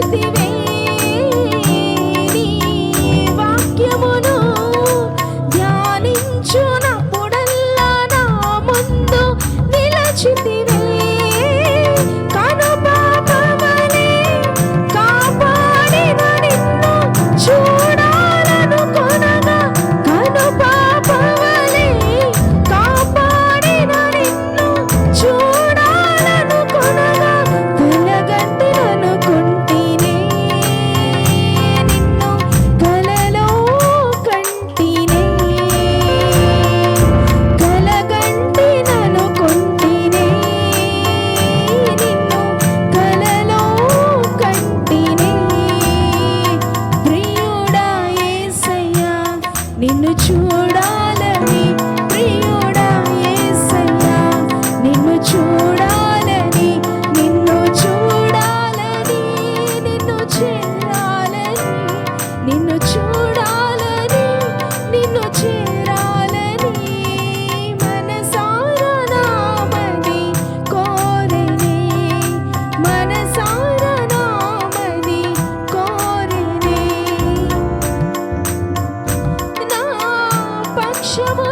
te vem. నిన్ను చూడా shovel.